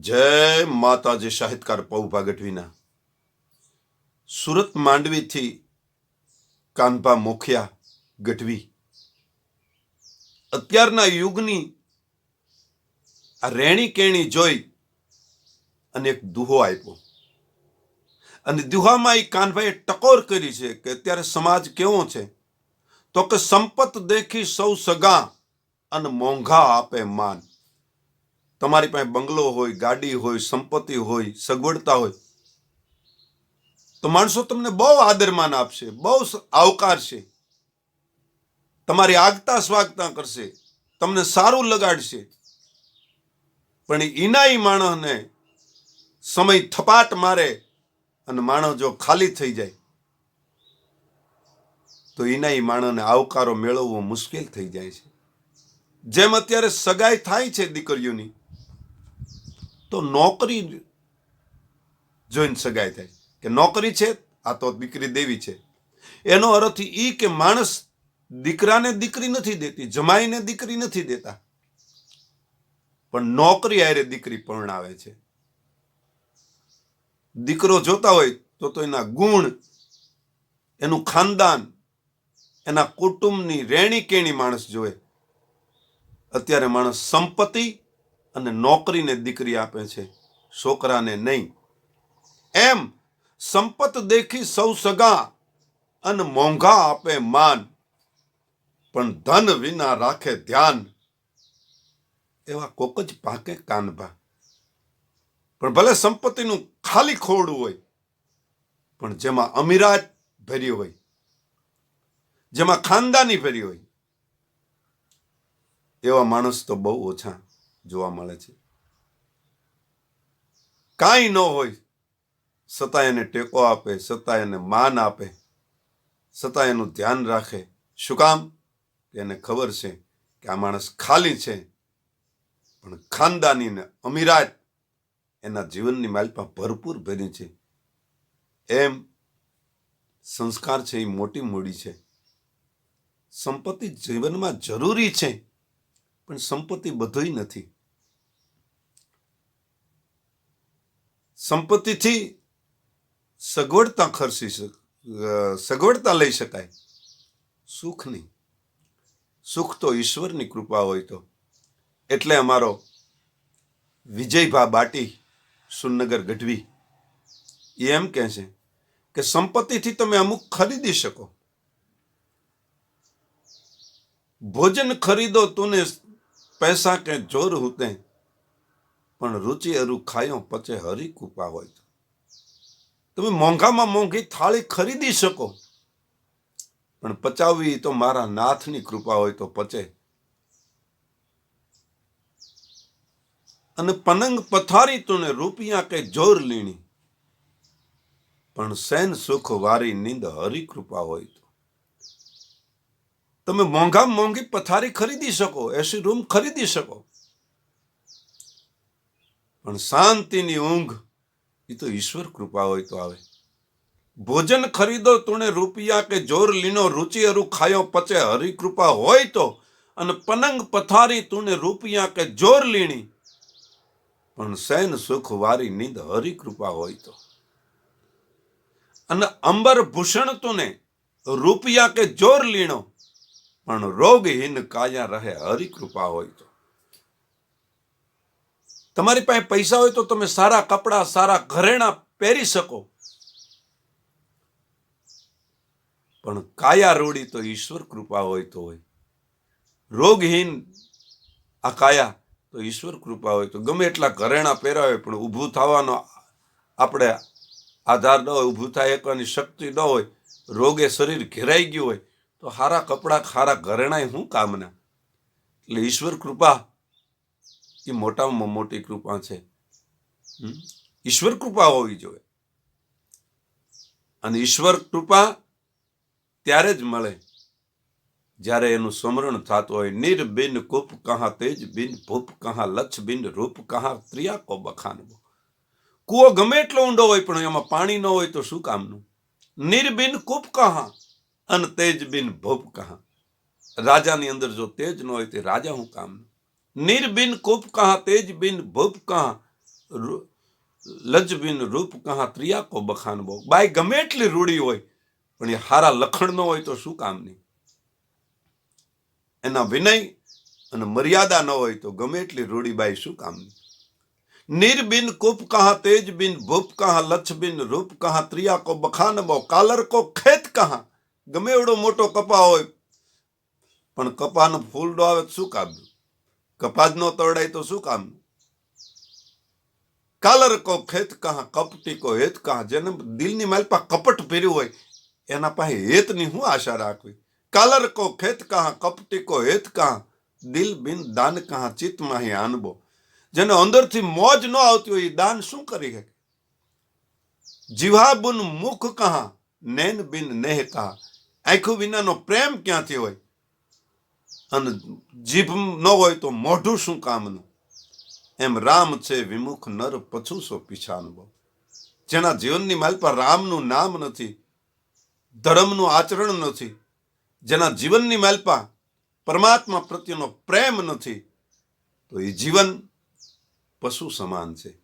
જય માતાજી સાહિત્યકાર પૌભા ગઢવીના સુરત માંડવીથી કાનભા મોખિયા ગઢવી. અત્યારના યુગની આ રેણી કેણી જોઈ અને એક દુહો આપ્યો. અને દુહામાં એ કાનભાઈએ ટકોર કરી છે કે અત્યારે સમાજ કેવો છે? તો કે સંપત દેખી સૌ સગા અને મોંઘા આપે માન. તમારી પાસે બંગલો હોય, ગાડી હોય, સંપત્તિ હોય, સગવડતા હોય, તો માણસો તમને બહુ આદરમાન આપશે, બહુ આવકારશે તમારી આગતા સ્વાગતા કરશે, તમને સારું લગાડશે. પણ ઈનાઈ માણસને સમય થપાટ મારે અને માણસ જો ખાલી થઈ જાય, તો ઈનાઈ માણસને આવકારો મેળવવો મુશ્કેલ થઈ જાય છે. જેમ અત્યારે સગાઈ થાય છે દીકરીઓની તો નોકરી જોઈને સગાઈ થાય કે નોકરી છે, આ તો દીકરી દેવી છે. એનો અર્થ એ કે માણસ દીકરાને દીકરી નથી દેતી, જમાઈને દીકરી નથી દેતા. પણ નોકરી આરે દીકરી પરણાવે છે. દીકરો જોતા હોય તો તો એના ગુણ, એનું ખાનદાન, એના કુટુંબની રેણી કેણી માણસ જોવે. અત્યારે માણસ સંપત્તિ અને નોકરીને દીકરી આપે છે, છોકરાને નહીં. એમ સંપત દેખી સૌ સગા અને મોંઘા આપે માન. પણ ધન વિના રાખે ધ્યાન. એવા કોક જ પાકે કાનભા. પણ ભલે સંપત્તિનું ખાલી ખોડું હોય, પણ જેમાં અમીરાત ભરી હોય, જેમાં ખાનદાની ભરી હોય, એવા માણસ તો બહુ ઓછા. જોવા મળે છે. કાંઈ ન હોય છતાં એને ટેકો આપે છતાં એને માન આપે છતાં એનું ધ્યાન રાખે. શું કામ? એને ખબર છે કે આ માણસ ખાલી છે, પણ ખાનદાની ને અમીરાત એના જીવનની માલપા ભરપૂર ભરી છે. એમ સંસ્કાર છે એ મોટી મૂડી છે. સંપત્તિ જીવનમાં જરૂરી છે, પણ સંપત્તિ બધુંય નથી. સંપત્તિથી સગવડતા ખર્ચી સગવડતા લઈ શકાય. સુખ નહીં સુખ તો ઈશ્વરની કૃપા હોય તો. એટલે અમારો વિજયભા બાટી સુનગર ગઢવી એ એમ કહે છે કે સંપત્તિથી તમે અમુક ખરીદી શકો. ભોજન ખરીદો, તુને પૈસા કે જોર હુતે પણ રુચિ અરુ ખાયો પચે હરી કૃપા હોય તો. તમે મોંઘામાં મોંઘી થાળી ખરીદી શકો. પણ પચાવવી તો મારા નાથની કૃપા હોય તો પચે. અને પનંગ પથારી તુને રૂપિયા કે જોર લીણી. પણ સેન સુખ વારી નીંદ હરી કૃપા હોય તો. તમે મોંઘા મોંઘી પથારી ખરીદી શકો, એસી રૂમ ખરીદી શકો. પણ શાંતિની ઊંઘ, એ તો ઈશ્વર કૃપા હોય તો આવે. ભોજન ખરીદો તૂણે રૂપિયા કે જોર લીનો રૂચિ અરુ ખાયો પચે હરિકૃપા હોય તો, અને પનંગ પથારી તુને રૂપિયા કે જોર લીણી. પણ સૈન સુખ વારી નીંદ હરિકૃપા હોય તો. અને અંબર ભૂષણ તુને રૂપિયા કે જોર લીણો, પણ રોગહીન કાયા રહે હરિકૃપા હોય તો. તમારી પાસે પૈસા હોય તો તમે સારા કપડા, સારા ઘરેણા પહેરી શકો. પણ કાયા રોડી તો ઈશ્વર કૃપા હોય તો હોય. રોગહીન આ કાયા તો ઈશ્વર કૃપા હોય તો. ગમે એટલા ઘરેણા પહેરાવે પણ ઊભું થવાનો આપણે આધાર ન હોય, ઊભું થાય, એકવાની શક્તિ ન હોય, રોગે શરીર ઘેરાઈ ગયું હોય, તો સારા કપડાં સારા ઘરેણાય શું કામના? એટલે ઈશ્વર કૃપા એ મોટામાં મોટી કૃપા છે. ઈશ્વર કૃપા હોવી જોઈએ. અને ઈશ્વર કૃપા ત્યારે જ મળે જ્યારે એનું સ્મરણ થતું હોય. નિર્બિન કુપ કહા તેજ બિન ભૂપ કહા લચ્છ બિન રૂપ કહા ત્રિયા કો બખાનવો કૂવો ગમે એટલો ઊંડો હોય પણ એમાં પાણી ન હોય તો શું કામનું? નિર્બિન કુપ કહા અને તેજ બિન ભૂપ કહા. રાજાની અંદર જો તેજ ન હોય તે રાજા હું કામનું? નિર્બિન કુપ કહા તેજ બિન ભૂપ કહા લજ બિન રૂપ કહા ત્રિયા કો બખાન બો બાઈ ગમે એટલી રૂડી હોય, પણ એ હારા લખણ ન હોય તો શું કામની એના વિનય અને મર્યાદા ન હોય તો ગમે એટલી રૂડી બાઈ શું કામની નિર્બિન કુપ કહા, તેજ બિન ભૂપ કહા, લચ્છ બિન રૂપ કહા, ત્રિયા કો બખાન બો કાલર કો ખેત કહા? ગમે એવડો મોટો કપા હોય, પણ કપાનો ફૂલડો આવે તો શું કામનું કપા નો ન તો શું કામ? કાલર કો ખેત કહા, કપટી કો હેત કહા, જેને દિલની માલપા કપટ પહેર્યું હોય, એના પાસે હેતની હું આશા રાખવી? કાલર કો ખેત કહા, કપટી કો હેત કહા, દિલ બિન દાન કહા, ચિત્ત આનબો. જેને અંદરથી મોજ ન આવતી હોય એ દાન શું કરી શકે? જીવા બુન મુખ કહા, નૈન બિન નેહ કહા. આંખું વિનાનો પ્રેમ ક્યાંથી હોય? અને જીભ ન હોય તો મોઢું શું કામનું? એમ રામ છે વિમુખ નર પછું સો પીછાનવો જેના જીવનની માલ પર રામનું નામ નથી, ધર્મનું આચરણ નથી, જેના જીવનની માલપા પરમાત્મા પ્રત્યેનો પ્રેમ નથી, તો એ જીવન પશુ સમાન છે.